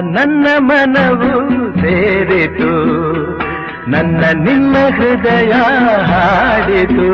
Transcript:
ನನ್ನ ಮನವು ಸೇರಿತು ನನ್ನ ನಿನ್ನ ಹೃದಯ ಹಾಡಿತು.